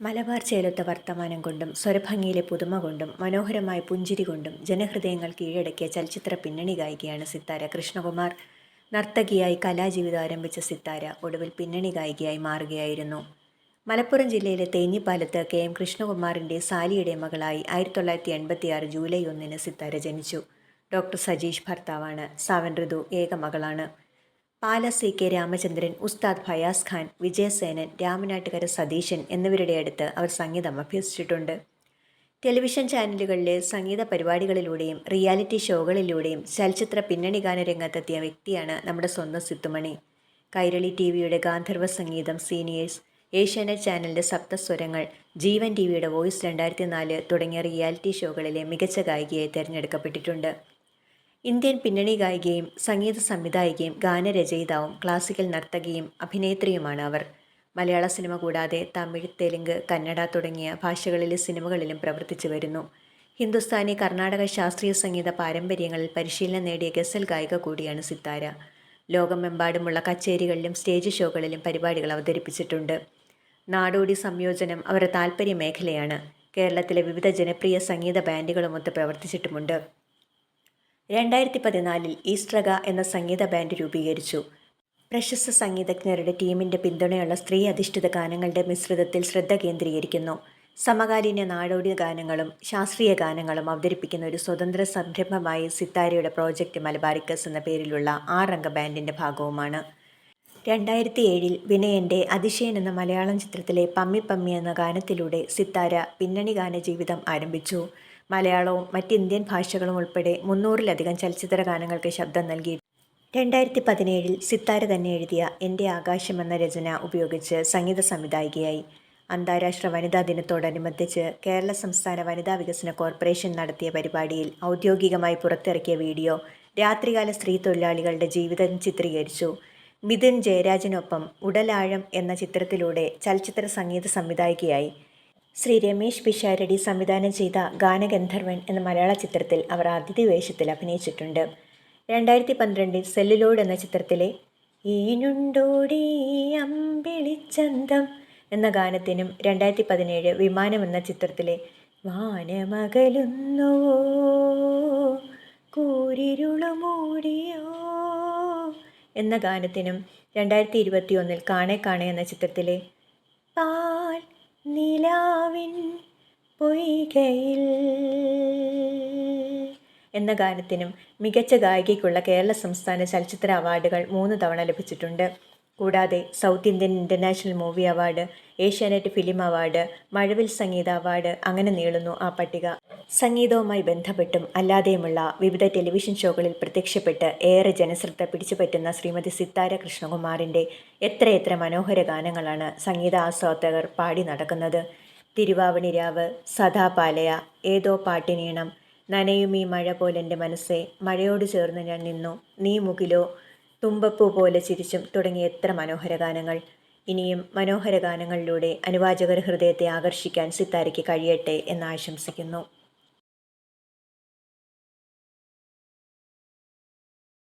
മലബാർ ചേലത്തെ വർത്തമാനം കൊണ്ടും സ്വരഭംഗിയിലെ പുതുമ കൊണ്ടും മനോഹരമായ പുഞ്ചിരി കൊണ്ടും ജനഹൃദയങ്ങൾ കീഴടക്കിയ ചലച്ചിത്ര പിന്നണി ഗായികയാണ് സിത്താര കൃഷ്ണകുമാർ. നർത്തകിയായി കലാജീവിതം ആരംഭിച്ച സിത്താര ഒടുവിൽ പിന്നണി ഗായികയായി മാറുകയായിരുന്നു. മലപ്പുറം ജില്ലയിലെ തേഞ്ഞിപ്പാലത്ത് കെ എം കൃഷ്ണകുമാറിന്റെ സാലിയുടെ മകളായി ആയിരത്തി തൊള്ളായിരത്തി എൺപത്തി ആറ് ജൂലൈ ഒന്നിന് സിത്താര ജനിച്ചു. ഡോക്ടർ സജീഷ് ഭർത്താവാണ്. സാവൻ ഋതു ഏക മകളാണ്. പാല സി കെ രാമചന്ദ്രൻ ഉസ്താദ് ഫയാസ് ഖാൻ വിജയസേനൻ രാമനാട്ടുകര സതീശൻ എന്നിവരുടെ അടുത്ത് അവർ സംഗീതം അഭ്യസിച്ചിട്ടുണ്ട്. ടെലിവിഷൻ ചാനലുകളിലെ സംഗീത പരിപാടികളിലൂടെയും റിയാലിറ്റി ഷോകളിലൂടെയും ചലച്ചിത്ര പിന്നണി ഗാന രംഗത്തെത്തിയ വ്യക്തിയാണ് നമ്മുടെ സ്വന്തം സിത്തുമണി. കൈരളി ടി വിയുടെ ഗാന്ധർവ സംഗീതം സീനിയേഴ്സ് ഏഷ്യാനെറ്റ് ചാനലിന്റെ സപ്തസ്വരങ്ങൾ ജീവൻ ടി വിയുടെ വോയിസ് രണ്ടായിരത്തി നാല് തുടങ്ങിയ റിയാലിറ്റി ഷോകളിലെ മികച്ച ഗായികയായി തിരഞ്ഞെടുക്കപ്പെട്ടിട്ടുണ്ട്. ഇന്ത്യൻ പിന്നണി ഗായികയും സംഗീത സംവിധായികയും ഗാനരചയിതാവും ക്ലാസിക്കൽ നർത്തകിയും അഭിനേത്രിയുമാണ് അവർ. മലയാള സിനിമ കൂടാതെ തമിഴ് തെലുങ്ക് കന്നഡ തുടങ്ങിയ ഭാഷകളിലെ സിനിമകളിലും പ്രവർത്തിച്ചു വരുന്നു. ഹിന്ദുസ്ഥാനി കർണാടക ശാസ്ത്രീയ സംഗീത പാരമ്പര്യങ്ങളിൽ പരിശീലനം നേടിയ ഗസൽ ഗായിക കൂടിയാണ് സിത്താര. ലോകമെമ്പാടുമുള്ള കച്ചേരികളിലും സ്റ്റേജ് ഷോകളിലും പരിപാടികൾ അവതരിപ്പിച്ചിട്ടുണ്ട്. നാടോടി സംയോജനം അവരുടെ താൽപ്പര്യ മേഖലയാണ് കേരളത്തിലെ വിവിധ ജനപ്രിയ സംഗീത ബാൻഡുകളുമൊത്ത് പ്രവർത്തിച്ചിട്ടുമുണ്ട്. രണ്ടായിരത്തി പതിനാലിൽ ഈസ്ട്രഗ എന്ന സംഗീത ബാൻഡ് രൂപീകരിച്ചു. പ്രശസ്ത സംഗീതജ്ഞരുടെ ടീമിന്റെ പിന്തുണയുള്ള സ്ത്രീ അധിഷ്ഠിത ഗാനങ്ങളുടെ മിശ്രിതത്തിൽ ശ്രദ്ധ കേന്ദ്രീകരിക്കുന്നു. സമകാലീന നാടോടി ഗാനങ്ങളും ശാസ്ത്രീയ ഗാനങ്ങളും അവതരിപ്പിക്കുന്ന ഒരു സ്വതന്ത്ര സംരംഭമായി സിത്താരയുടെ പ്രോജക്റ്റ് മലബാരിക്കസ് എന്ന പേരിലുള്ള ആറംഗ ബാൻഡിന്റെ ഭാഗവുമാണ്. രണ്ടായിരത്തി ഏഴിൽ വിനയന്റെ അതിശയൻ എന്ന മലയാളം ചിത്രത്തിലെ പമ്മി പമ്മി എന്ന ഗാനത്തിലൂടെ സിത്താര പിന്നണി ഗാന ജീവിതം ആരംഭിച്ചു. മലയാളവും മറ്റ് ഇന്ത്യൻ ഭാഷകളും ഉൾപ്പെടെ മുന്നൂറിലധികം ചലച്ചിത്ര ഗാനങ്ങൾക്ക് ശബ്ദം നൽകി. രണ്ടായിരത്തി പതിനേഴിൽ സിത്താര തന്നെ എഴുതിയ എന്റെ ആകാശം എന്ന രചന ഉപയോഗിച്ച് സംഗീത സംവിധായികയായി. അന്താരാഷ്ട്ര വനിതാ ദിനത്തോടനുബന്ധിച്ച് കേരള സംസ്ഥാന വനിതാ വികസന കോർപ്പറേഷൻ നടത്തിയ പരിപാടിയിൽ ഔദ്യോഗികമായി പുറത്തിറക്കിയ വീഡിയോ രാത്രികാല സ്ത്രീ തൊഴിലാളികളുടെ ജീവിതം ചിത്രീകരിച്ചു. മിഥുൻ ജയരാജനൊപ്പം ഉടലാഴം എന്ന ചിത്രത്തിലൂടെ ചലച്ചിത്ര സംഗീത സംവിധായികയായി. ശ്രീ രമേശ് പിഷാരടി സംവിധാനം ചെയ്ത ഗാനഗന്ധർവൻ എന്ന മലയാള ചിത്രത്തിൽ അവർ അതിഥി വേഷത്തിൽ അഭിനയിച്ചിട്ടുണ്ട്. രണ്ടായിരത്തി പന്ത്രണ്ടിൽ സെല്ലിലോഡ് എന്ന ചിത്രത്തിലെ ഈനുണ്ടോടി അമ്പിളിച്ചന്തം എന്ന ഗാനത്തിനും രണ്ടായിരത്തി പതിനേഴ് വിമാനം എന്ന ചിത്രത്തിലെ വാനമകലുന്നുവോ? കൂരിരുളുമൂടിയോ? എന്ന ഗാനത്തിനും രണ്ടായിരത്തി ഇരുപത്തി ഒന്നിൽ കാണെ കാണെ എന്ന ചിത്രത്തിലെ പാൽ നിലാവിൻ പൊയ്കയിൽ. എന്ന ഗാനത്തിനും മികച്ച ഗായികയ്ക്കുള്ള കേരള സംസ്ഥാന ചലച്ചിത്ര അവാർഡുകൾ മൂന്ന് തവണ ലഭിച്ചിട്ടുണ്ട്. കൂടാതെ South Indian International Movie Award Asianet Film Award Mazhavil സംഗീത അവാർഡ് അങ്ങനെ നീളുന്നു ആ പട്ടിക. സംഗീതവുമായി ബന്ധപ്പെട്ടും അല്ലാതെയുമുള്ള വിവിധ ടെലിവിഷൻ ഷോകളിൽ പ്രത്യക്ഷപ്പെട്ട് ഏറെ ജനശ്രദ്ധ പിടിച്ചുപറ്റുന്ന ശ്രീമതി സിത്താര കൃഷ്ണകുമാറിന്റെ എത്രയെത്ര മനോഹര ഗാനങ്ങളാണ് സംഗീത ആസ്വാദകർ പാടി നടക്കുന്നത്. തിരുവാവണിരാവ് സദാപാലയ ഏതോ പാട്ടിനീണം നനയും ഈ മഴ പോലെന്റെ മനസ്സേ മഴയോട് ചേർന്ന് ഞാൻ നിന്നു നീ മുകിലോ തുമ്പപ്പൂ പോലെ ചിരിച്ചും തുടങ്ങിയ എത്ര മനോഹര ഗാനങ്ങൾ. ഇനിയും മനോഹര ഗാനങ്ങളിലൂടെ അനുവാചകർ ഹൃദയത്തെ ആകർഷിക്കാൻ സിത്താരയ്ക്ക് കഴിയട്ടെ എന്ന് ആശംസിക്കുന്നു.